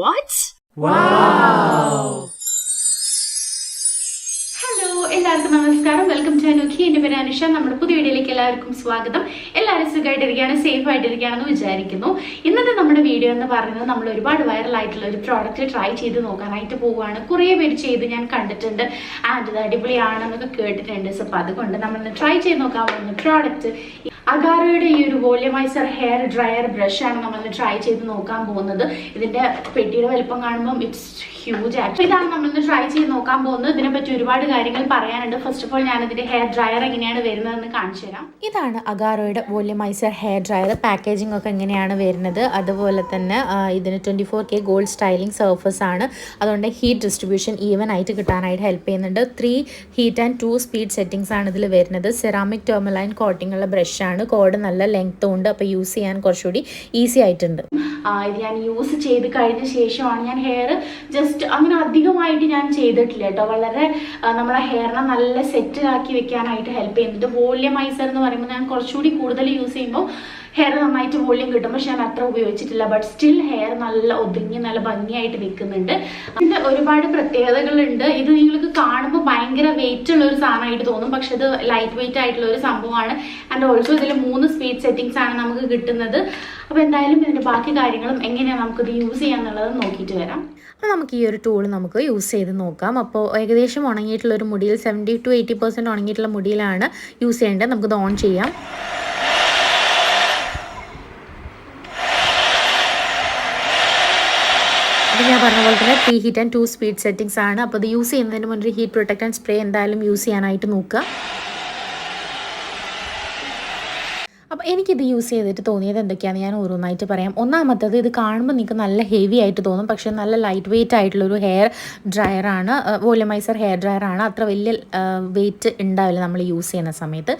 What? Wow! എല്ലാവർക്കും നമസ്കാരം. Welcome to അനുഖി എന്റെ പേര് അനുഷ നമ്മുടെ പുതിയ വീഡിയോയിലേക്ക് എല്ലാവർക്കും സ്വാഗതം. എല്ലാവരും സുഖമായിട്ടിരിക്കുകയാണ് സേഫ് ആയിട്ടിരിക്കുകയാണെന്ന് വിചാരിക്കുന്നു. ഇന്നത്തെ നമ്മുടെ വീഡിയോ എന്ന് പറയുന്നത് നമ്മൾ ഒരുപാട് വൈറൽ ആയിട്ടുള്ള ഒരു പ്രോഡക്റ്റ് ട്രൈ ചെയ്ത് നോക്കാനായിട്ട് പോവുകയാണ്. കുറേ പേര് ചെയ്ത് ഞാൻ കണ്ടിട്ടുണ്ട്. ആൻഡ് ഇത് അടിപൊളിയാണെന്നൊക്കെ കേട്ടിട്ടുണ്ട്. സോ അപ്പോൾ അതുകൊണ്ട് നമ്മൾ ട്രൈ ചെയ്ത് നോക്കാൻ പോകുന്ന പ്രോഡക്റ്റ് അഗാറയുടെ ഈ ഒരു വോല്യമൈസർ ഹെയർ ഡ്രയർ ബ്രഷ് ആണ് നമ്മൾ ട്രൈ ചെയ്ത് നോക്കാൻ പോകുന്നത്. ഇതിന്റെ പെട്ടിയുടെ വലിപ്പം കാണുമ്പോൾ ഇറ്റ്സ് ഹ്യൂജ് ആക്ച്വലി ഇതാണ് നമ്മൾ ട്രൈ ചെയ്ത് നോക്കാൻ പോകുന്നത്. ഇതിനെപ്പറ്റി ഒരുപാട് കാര്യങ്ങൾ പറയാനുണ്ട്. ഫസ്റ്റ് ഓഫ് ഓൾ ഞാൻ ഇതിന്റെ ഹെയർ ഡ്രയർ എങ്ങനെയാണ് വരുന്നതെന്ന് കാണിച്ചു തരാം. ഇതാണ് അഗാറോയുടെ വോല്യമൈസർ ഹെയർ ഡ്രയർ പാക്കേജിംഗ് ഒക്കെ എങ്ങനെയാണ് വരുന്നത്? അതുപോലെ തന്നെ ഇതിന് twenty four K gold styling surface ആണ്. അതുകൊണ്ട് ഹീറ്റ് ഡിസ്ട്രിബ്യൂഷൻ ഈവൻ ആയിട്ട് കിട്ടാനായിട്ട് ഹെൽപ്പ് ചെയ്യുന്നുണ്ട്. Three heat and two speed settings ആണ് ഇതിൽ വരുന്നത്. സെറാമിക് ടെർമലൈൻ കോട്ടിംഗ് ഉള്ള ബ്രഷാണ് കോഡ് നല്ല ലെങ്ത്തും ഉണ്ട്. അപ്പോൾ യൂസ് ചെയ്യാൻ കുറച്ചുകൂടി ഈസി ആയിട്ടുണ്ട്. ഇത് ഞാൻ യൂസ് ചെയ്ത് കഴിഞ്ഞ ശേഷമാണ് ഞാൻ ഹെയർ ജസ്റ്റ് അങ്ങനെ അധികമായിട്ട് ഞാൻ ചെയ്തിട്ടില്ല കേട്ടോ. വളരെ നമ്മളെ ഹെയറിനെ നല്ല സെറ്റ് ആക്കി വെക്കാനായിട്ട് ഹെൽപ്പ് ചെയ്യുന്നുണ്ട് വോള്യമൈസർ എന്ന് പറയുമ്പോൾ ഞാൻ കുറച്ചുകൂടി കൂടുതൽ യൂസ് ചെയ്യുമ്പോൾ ഹെയർ നന്നായിട്ട് വോളിയം കിട്ടും. പക്ഷെ ഞാൻ അത്ര ഉപയോഗിച്ചിട്ടില്ല. ബട്ട് സ്റ്റിൽ ഹെയർ നല്ല ഒതുങ്ങി നല്ല ഭംഗിയായിട്ട് നിൽക്കുന്നുണ്ട്. അതിന്റെ ഒരുപാട് പ്രത്യേകതകളുണ്ട്. ഇത് നിങ്ങൾക്ക് കാണുമ്പോൾ ഭയങ്കര വെയിറ്റ് ഉള്ള ഒരു സാധനമായിട്ട് തോന്നും. പക്ഷെ ഇത് ലൈറ്റ് വെയിറ്റ് ആയിട്ടുള്ള ഒരു സംഭവമാണ്. ആൻഡ് ഓൾസോ ഇതിൽ മൂന്ന് സ്പീഡ് സെറ്റിങ്സ് ആണ് നമുക്ക് കിട്ടുന്നത്. അപ്പോൾ എന്തായാലും ഇതിന്റെ ബാക്കി കാര്യങ്ങളും എങ്ങനെയാണ് നമുക്കിത് യൂസ് ചെയ്യാന്നുള്ളത് നോക്കിയിട്ട് വരാം. അപ്പോൾ നമുക്ക് ഈ ഒരു ടൂൾ നമുക്ക് യൂസ് ചെയ്ത് നോക്കാം. അപ്പോൾ ഏകദേശം ഉണങ്ങിയിട്ടുള്ള ഒരു മുടിയിൽ സെവന്റി ടു എയ്റ്റി പെർസെന്റ് ഉണങ്ങിയിട്ടുള്ള മുടിയിലാണ് യൂസ് ചെയ്യേണ്ടത്. നമുക്കിത് ഓൺ ചെയ്യാം. ഞാൻ പറഞ്ഞ പോലെ തന്നെ three heat and two speed settings ആണ്. അപ്പോൾ ഇത് യൂസ് ചെയ്യുന്നതിന് മുന്നേ ഹീറ്റ് പ്രൊട്ടക്റ്റ് സ്പ്രേ എന്തായാലും യൂസ് ചെയ്യാനായിട്ട് നോക്കുക. അപ്പോൾ എനിക്കിത് യൂസ് ചെയ്തിട്ട് തോന്നിയത് എന്തൊക്കെയാണെന്ന് ഞാൻ ഓരോന്നായിട്ട് പറയാം. ഒന്നാമത്തത് ഇത് കാണുമ്പോൾ നിങ്ങൾക്ക് നല്ല ഹെവി ആയിട്ട് തോന്നും. പക്ഷേ നല്ല ലൈറ്റ് വെയിറ്റ് ആയിട്ടുള്ളൊരു ഹെയർ ഡ്രയറാണ് വോലമൈസർ ഹെയർ ഡ്രയറാണ് അത്ര വലിയ വെയിറ്റ് ഉണ്ടാവില്ല നമ്മൾ യൂസ് ചെയ്യുന്ന സമയത്ത്.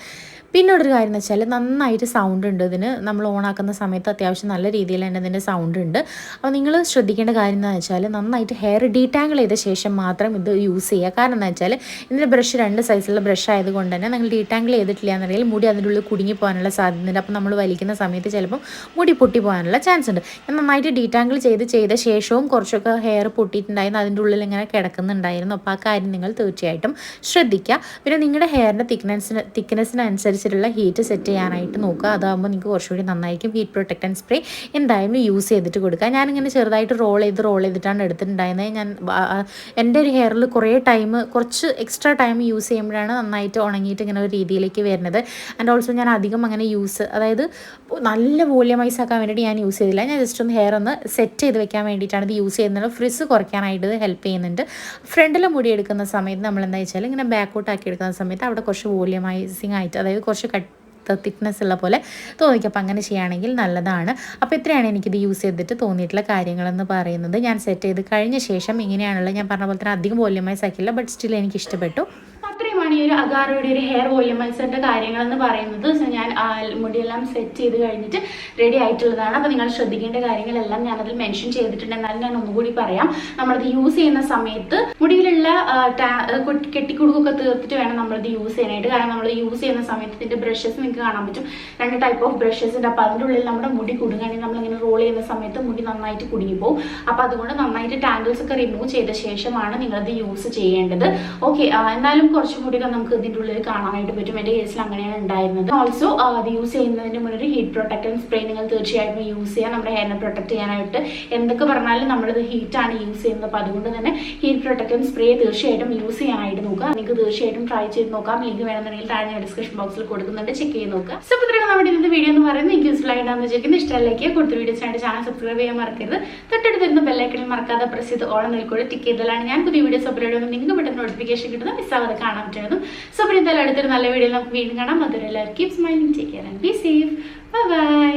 പിന്നെ ഒരു കാര്യം എന്ന് വെച്ചാൽ നന്നായിട്ട് സൗണ്ട് ഉണ്ട്. ഇതിന് നമ്മൾ ഓണാക്കുന്ന സമയത്ത് അത്യാവശ്യം നല്ല രീതിയിൽ തന്നെ ഇതിന്റെ സൗണ്ട് ഉണ്ട്. അപ്പോൾ നിങ്ങൾ ശ്രദ്ധിക്കേണ്ട കാര്യം എന്ന് വെച്ചാൽ നന്നായിട്ട് ഹെയർ ഡീടാങ്കിൾ ചെയ്ത ശേഷം മാത്രം ഇത് യൂസ് ചെയ്യുക. കാരണം എന്ന് വെച്ചാൽ ഇതിന്റെ ബ്രഷ് രണ്ട് സൈസിലുള്ള ബ്രഷ് ആയതുകൊണ്ട് തന്നെ നിങ്ങൾ ഡീടാങ്കിൾ ചെയ്തിട്ടില്ല എന്നുണ്ടെങ്കിൽ മുടി അതിന്റെ ഉള്ളിൽ കുടുങ്ങി പോകാനുള്ള സാധ്യതയുണ്ട്. അപ്പോൾ നമ്മൾ വലിക്കുന്ന സമയത്ത് ചിലപ്പം മുടി പൊട്ടി പോകാനുള്ള ചാൻസ് ഉണ്ട്. ഞാൻ നന്നായിട്ട് ഡീടാങ്കിൾ ചെയ്ത് ചെയ്ത ശേഷവും കുറച്ചൊക്കെ ഹെയർ പൊട്ടിയിട്ടുണ്ടായിരുന്നു. അതിന്റെ ഉള്ളിൽ ഇങ്ങനെ കിടക്കുന്നുണ്ടായിരുന്നു. അപ്പോൾ ആ കാര്യം നിങ്ങൾ തീർച്ചയായിട്ടും ശ്രദ്ധിക്കുക. പിന്നെ നിങ്ങളുടെ ഹെയറിന്റെ തിക്നെസ്സിന് തിക്നെസ്സിനനുസരിച്ചിട്ടുള്ള ഹീറ്റ് സെറ്റ് ചെയ്യാനായിട്ട് നോക്കുക. അതാകുമ്പോൾ നിങ്ങൾക്ക് കുറച്ചുകൂടി നന്നായിരിക്കും ഹീറ്റ് പ്രൊട്ടക്റ്റൻ സ്പ്രേ എന്തായാലും യൂസ് ചെയ്തിട്ട് കൊടുക്കുക. ഞാനിങ്ങനെ ചെറുതായിട്ട് റോൾ ചെയ്ത് റോൾ ചെയ്തിട്ടാണ് എടുത്തിട്ടുണ്ടായിരുന്നത് ഞാൻ എന്റെ ഒരു ഹെയറിൽ കുറേ ടൈം കുറച്ച് എക്സ്ട്രാ ടൈം യൂസ് ചെയ്യുമ്പോഴാണ് നന്നായിട്ട് ഉണങ്ങിയിട്ട് ഇങ്ങനെ ഒരു രീതിയിലേക്ക് വരുന്നത്. ആൻഡ് ഓൾസോ ഞാൻ അധികം അങ്ങനെ യൂസ് അതായത് നല്ല വോല്യമൈസ് ആക്കാൻ വേണ്ടിയിട്ട് ഞാൻ യൂസ് ചെയ്തില്ല. ഞാൻ ജസ്റ്റ് ഒന്ന് ഹെയർ ഒന്ന് സെറ്റ് ചെയ്ത് വെക്കാൻ വേണ്ടിയിട്ടാണ് ഇത് യൂസ് ചെയ്യുന്നത്. ഫ്രിസ് കുറയ്ക്കാനായിട്ട് ഇത് ഹെൽപ്പ് ചെയ്യുന്നുണ്ട്. ഫ്രണ്ടിലെ മുടി എടുക്കുന്ന സമയത്ത് നമ്മൾ എന്താ വെച്ചാൽ ഇങ്ങനെ ബാക്കോട്ട് ആക്കി എടുക്കുന്ന സമയത്ത് അവിടെ കുറച്ച് വോള്യമൈസിങ് ആയിട്ട് അതായത് കുറച്ച് കട്ട് തിക്നെസ് ഉള്ള പോലെ തോന്നിക്കും. അപ്പോൾ അങ്ങനെ ചെയ്യുകയാണെങ്കിൽ നല്ലതാണ്. അപ്പോൾ ഇത്രയാണ് എനിക്കിത് യൂസ് ചെയ്തിട്ട് തോന്നിയിട്ടുള്ള കാര്യങ്ങളെന്ന് പറയുന്നത്. ഞാൻ സെറ്റ് ചെയ്ത് കഴിഞ്ഞ ശേഷം ഇങ്ങനെയാണുള്ളത് ഞാൻ പറഞ്ഞ പോലെ തന്നെ അധികം വോല്യൂമായി സഹിക്കില്ല ബട്ട് സ്റ്റിൽ എനിക്ക് ഇഷ്ടപ്പെട്ടു. അത്രയുമാണ് ഈ ഒരു അഗാറോയുടെ ഒരു ഹെയർ വോള്യമൈസറിന്റെ കാര്യങ്ങൾ എന്ന് പറയുന്നത്. ഞാൻ മുടിയെല്ലാം സെറ്റ് ചെയ്ത് കഴിഞ്ഞിട്ട് റെഡി ആയിട്ടുള്ളതാണ്. അപ്പോൾ നിങ്ങൾ ശ്രദ്ധിക്കേണ്ട കാര്യങ്ങളെല്ലാം ഞാനതിൽ മെൻഷൻ ചെയ്തിട്ടുണ്ട്. എന്നാലും ഞാൻ ഒന്നുകൂടി പറയാം. നമ്മളത് യൂസ് ചെയ്യുന്ന സമയത്ത് മുടിയിലുള്ള കെട്ടിക്കുടുക്കൊക്കെ തീർത്തിട്ട് വേണം നമ്മളിത് യൂസ് ചെയ്യാനായിട്ട്. കാരണം നമ്മൾ യൂസ് ചെയ്യുന്ന സമയത്ത് ഇതിന്റെ ബ്രഷസ് നിങ്ങൾക്ക് കാണാൻ പറ്റും. രണ്ട് ടൈപ്പ് ഓഫ് ബ്രഷസ് ഉണ്ട്. അപ്പോൾ അതിന്റെ ഉള്ളിൽ നമ്മുടെ മുടി കുടുങ്ങുകയാണെങ്കിൽ നമ്മളിങ്ങനെ റോൾ ചെയ്യുന്ന സമയത്ത് മുടി നന്നായിട്ട് കുടുങ്ങി പോകും അപ്പോൾ അതുകൊണ്ട് നന്നായിട്ട് ടാങ്കിൾസ് ഒക്കെ റിമൂവ് ചെയ്ത ശേഷമാണ് നിങ്ങളത് യൂസ് ചെയ്യേണ്ടത്. ഓക്കെ എന്നാലും കുറച്ചും കൂടി നമുക്ക് ഇതിന്റെ ഉള്ളിൽ കാണാനായിട്ട് പറ്റും. എന്റെ കേസിൽ അങ്ങനെയാണ് ഉണ്ടായിരുന്നത്. ഓൾസോ അത് യൂസ് ചെയ്യുന്നതിന് മുന്നേ ഹീറ്റ് പ്രൊട്ടക്റ്റൻ സ്പ്രേ നിങ്ങൾ തീർച്ചയായിട്ടും യൂസ് ചെയ്യുക നമ്മുടെ ഹെയറിനെ പ്രൊട്ടക്ട് ചെയ്യാനായിട്ട് എന്തൊക്കെ പറഞ്ഞാലും നമ്മളിത് ഹീറ്റാണ് യൂസ് ചെയ്യുന്നത്. അപ്പോൾ അതുകൊണ്ട് തന്നെ ഹീറ്റ് പ്രൊട്ടക്റ്റൻ സ്പ്രേ തീർച്ചയായിട്ടും യൂസ് ചെയ്യാനായിട്ട് നോക്കുക. നിങ്ങൾക്ക് തീർച്ചയായിട്ടും ട്രൈ ചെയ്ത് നോക്കാം. ലിങ്ക് വേണമെന്നുണ്ടെങ്കിൽ താഴെ ഡിസ്ക്രിപ്ഷൻ ബോക്സിൽ കൊടുക്കുന്നുണ്ട്. ചെക്ക് ചെയ്ത് നോക്കുക. സോ ഇത്രയാണ് നമ്മുടെ ഇന്നത്തെ വീഡിയോ എന്ന് പറയുന്നത്. എനിക്ക് യൂസ്ഫുൾ ആയിട്ടാണെന്ന് വിചാരിക്കുന്നത് ഇഷ്ടമല്ലേക്ക് കൂടുതൽ വീഡിയോസ് ആയിട്ട് ചാനൽ സബ്സ്ക്രൈബ് ചെയ്യാൻ മറക്കരുത്. തൊട്ടടുത്ത് വരുന്ന ബെല്ലൈക്കണിൽ മറക്കാതെ പ്രസ് ചെയ്ത് ഓളം നിൽക്കൂടെ ടിക്ക് ചെയ്തതാണ് ഞാൻ പുതിയ വീഡിയോസ് അപ്ലോഡ് ചെയ്യുമ്പോൾ നിങ്ങൾക്ക് പെട്ടെന്ന് നോട്ടിഫിക്കേഷൻ കിട്ടുന്ന മിസ്സാവാതെ കാണാൻ പറ്റുന്നു സോ അപ്പോൾ എന്തായാലും അടുത്തൊരു നല്ല വീഡിയോ നമുക്ക് വീണ്ടും കാണാം. അതുവരെ എല്ലാവരും keep smiling take be safe bye bye